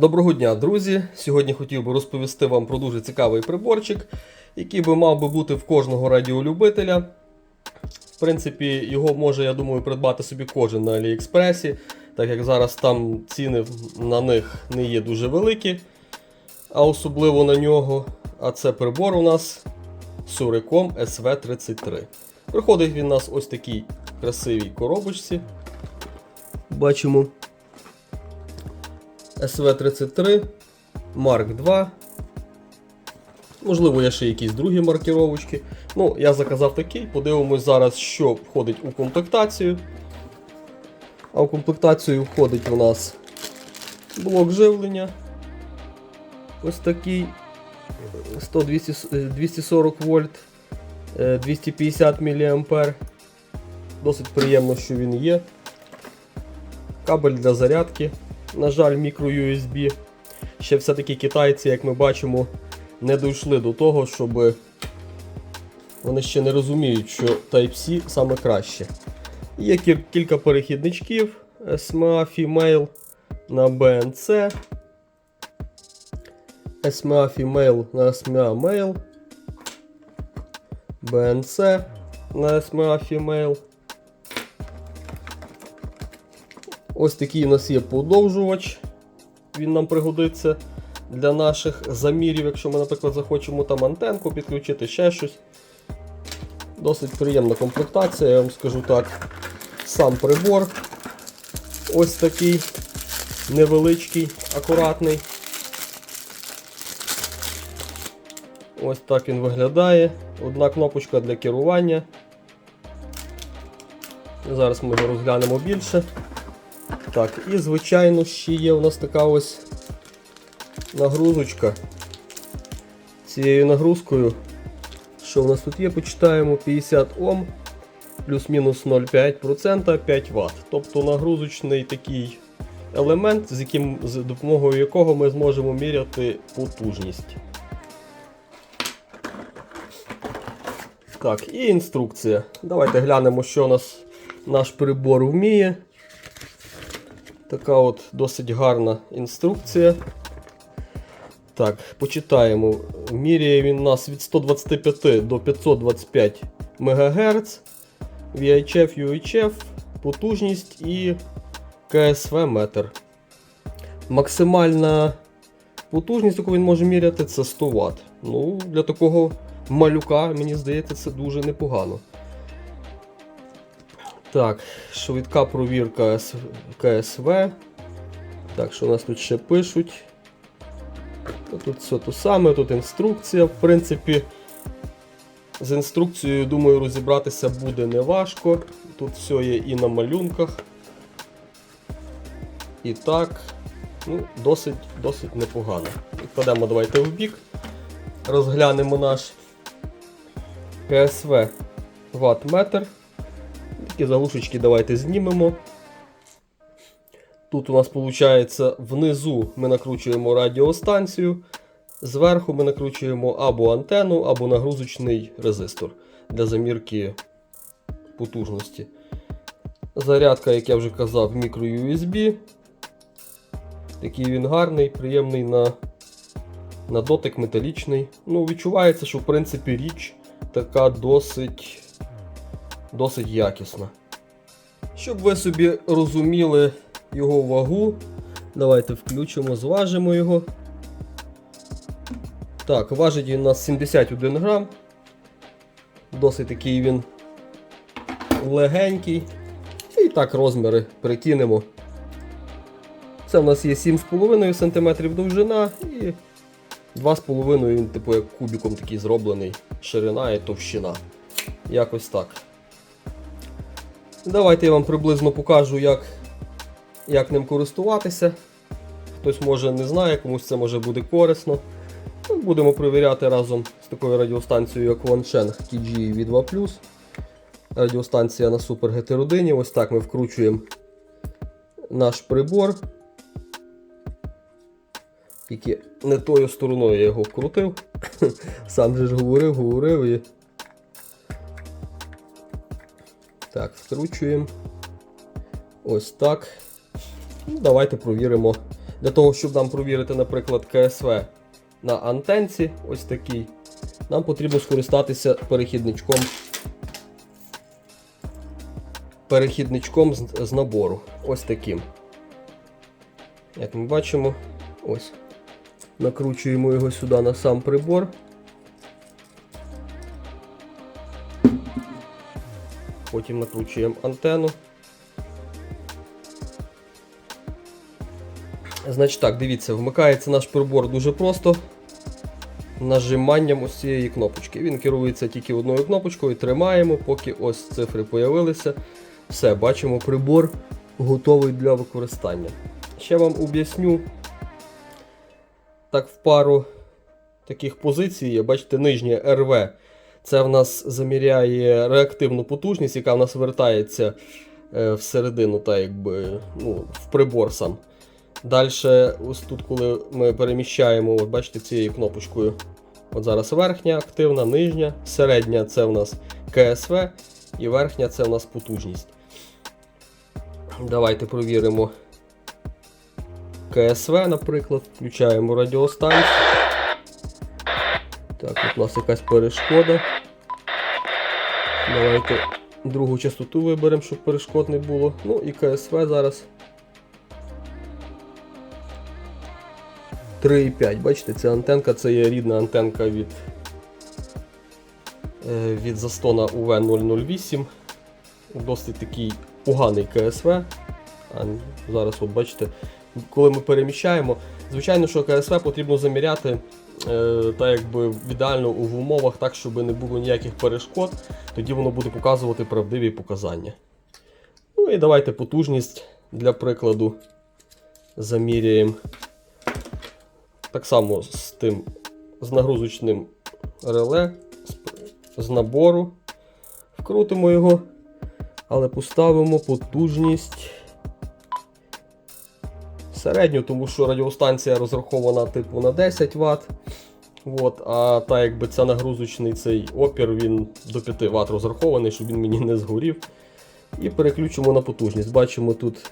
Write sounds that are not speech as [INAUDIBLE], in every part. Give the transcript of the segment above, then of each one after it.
Доброго дня, друзі! Сьогодні хотів би розповісти вам про дуже цікавий приборчик, який би мав би бути в кожного радіолюбителя. В принципі, його може, я думаю, придбати собі кожен на Аліекспресі, так як зараз там ціни на них не є дуже великі, а особливо на нього. А це прибор у нас Suricom SV33. Приходить він у нас ось такій красивій коробочці. Бачимо. SV33, Mark 2. Можливо, є ще якісь другі маркіровочки. Ну, я заказав такий, подивимось зараз, що входить у комплектацію. А в комплектацію входить у нас блок живлення. Ось такий 100 240 вольт, е, 250 мА. Досить приємно, що він є. Кабель для зарядки. На жаль, мікро-USB. Ще все-таки китайці, як ми бачимо, не дійшли до того, щоб вони ще не розуміють, що Type-C саме краще. Є кілька перехідничків SMA Female на BNC. SMA Female на SMA Male. BNC на SMA Female. Ось такий у нас є подовжувач. Він нам пригодиться для наших замірів, якщо ми, наприклад, захочемо там антенку підключити, ще щось. Досить приємна комплектація, я вам скажу так. Сам прибор. Ось такий невеличкий, акуратний. Ось так він виглядає. Одна кнопочка для керування. Зараз ми його розглянемо більше. Так, і звичайно ще є у нас така ось нагрузочка. Цією нагрузкою, що у нас тут є, почитаємо 50 Ом плюс-мінус 0,5%, 5 Вт. Тобто нагрузочний такий елемент, з, яким, з допомогою якого ми зможемо міряти потужність. Так, і інструкція. Давайте глянемо, що у нас наш прибор вміє. Така от досить гарна інструкція. Так, почитаємо. Міряє він нас від 125 до 525 МГц, VHF, UHF, потужність і КСВ метр. Максимальна потужність, яку він може міряти, це 100 Вт. Ну, для такого малюка, мені здається, це дуже непогано. Так, швидка провірка КСВ. Так, що у нас тут ще пишуть? Тут все те саме, тут інструкція. В принципі, з інструкцією, думаю, розібратися буде неважко. Тут все є і на малюнках. І так, ну, досить, досить непогано. Відкладемо давайте в бік. Розглянемо наш КСВ ватт-метр. Такі заглушечки давайте знімемо. Тут у нас виходить внизу ми накручуємо радіостанцію, зверху ми накручуємо або антенну, або нагрузочний резистор для замірки потужності. Зарядка, як я вже казав, мікро-USB. Такий він гарний, приємний на, на дотик металічний. Ну, відчувається, що в принципі річ така досить досить якісна. Щоб ви собі розуміли його вагу, давайте включимо, зважимо його. Так, важить він у нас 71 грам. Досить такий він легенький. І так розміри прикинемо. Це в нас є 7,5 см довжина і 2,5 він, типу, як кубіком такий зроблений, ширина і товщина. Якось так. Давайте я вам приблизно покажу, як, як ним користуватися. Хтось може не знає, комусь це може буде корисно. Ну, Будемо перевіряти разом з такою радіостанцією, як Wansheng TG v 2 Радіостанція на Super GT1. Ось так ми вкручуємо наш прибор. Тільки не тою стороною я його вкрутив. [LAUGHS] Сам же ж говорив, говорив і. Так, вкручуємо. Ось так. Ну, давайте провіримо Для того, щоб нам провірити, наприклад, КСВ на антенці, ось такий, нам потрібно скористатися перехідничком. Перехідничком з, з набору. Ось таким. Як ми бачимо, ось. Накручуємо його сюди на сам прибор. Потім накручуємо антенну. Значить так, дивіться, вмикається наш прибор дуже просто. Нажиманням ось цієї кнопочки. Він керується тільки одною кнопочкою, тримаємо, поки ось цифри з'явилися. Все, бачимо, прибор готовий для використання. Ще вам об'ясню. Так, в пару таких позицій бачите, нижнє РВ. Це в нас заміряє реактивну потужність, яка в нас вертається е, всередину, так якби, ну, в прибор сам. Далі, ось тут, коли ми переміщаємо, от бачите, цією кнопочкою. От зараз верхня активна, нижня, середня це в нас КСВ і верхня це в нас потужність. Давайте провіримо КСВ, наприклад, включаємо радіостанцію. Так, от у нас якась перешкода. Давайте другу частоту виберемо, щоб перешкод не було. Ну і КСВ зараз. 3,5. Бачите, ця антенка це є рідна антенка від е, від Застона UV008. Досить такий поганий КСВ. А зараз, от бачите, коли ми переміщаємо, звичайно, що КСВ потрібно заміряти так якби в ідеально в умовах, так, щоб не було ніяких перешкод, тоді воно буде показувати правдиві показання. Ну і давайте потужність для прикладу заміряємо. Так само з тим з нагрузочним реле, з набору. Вкрутимо його, але поставимо потужність середню, тому що радіостанція розрахована типу на 10 Вт. От, а так якби це нагрузочний цей опір, він до 5 Вт розрахований, щоб він мені не згорів. І переключимо на потужність. Бачимо тут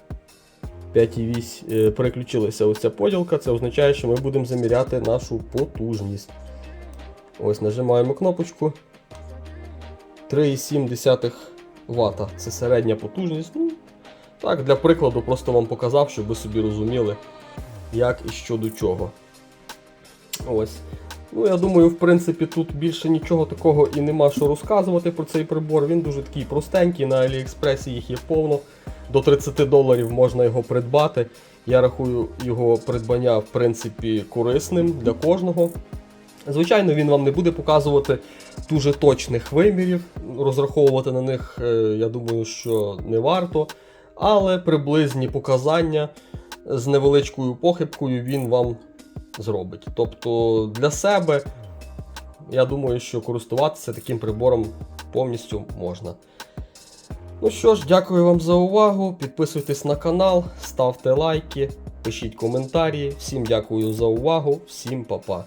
5,8 е, переключилася ось ця поділка, це означає, що ми будемо заміряти нашу потужність. Ось нажимаємо кнопочку. 3,7 Вт. Це середня потужність. Ну, Так, для прикладу, просто вам показав, щоб ви собі розуміли, як і що до чого. Ось. Ну, я думаю, в принципі, тут більше нічого такого і нема що розказувати про цей прибор. Він дуже такий простенький, на Аліекспресі їх є повно. До 30 доларів можна його придбати. Я рахую його придбання в принципі корисним для кожного. Звичайно, він вам не буде показувати дуже точних вимірів. Розраховувати на них, е, я думаю, що не варто. Але приблизні показання з невеличкою похибкою він вам зробить. Тобто для себе, я думаю, що користуватися таким прибором повністю можна. Ну що ж, дякую вам за увагу. Підписуйтесь на канал, ставте лайки, пишіть коментарі. Всім дякую за увагу, всім па-па.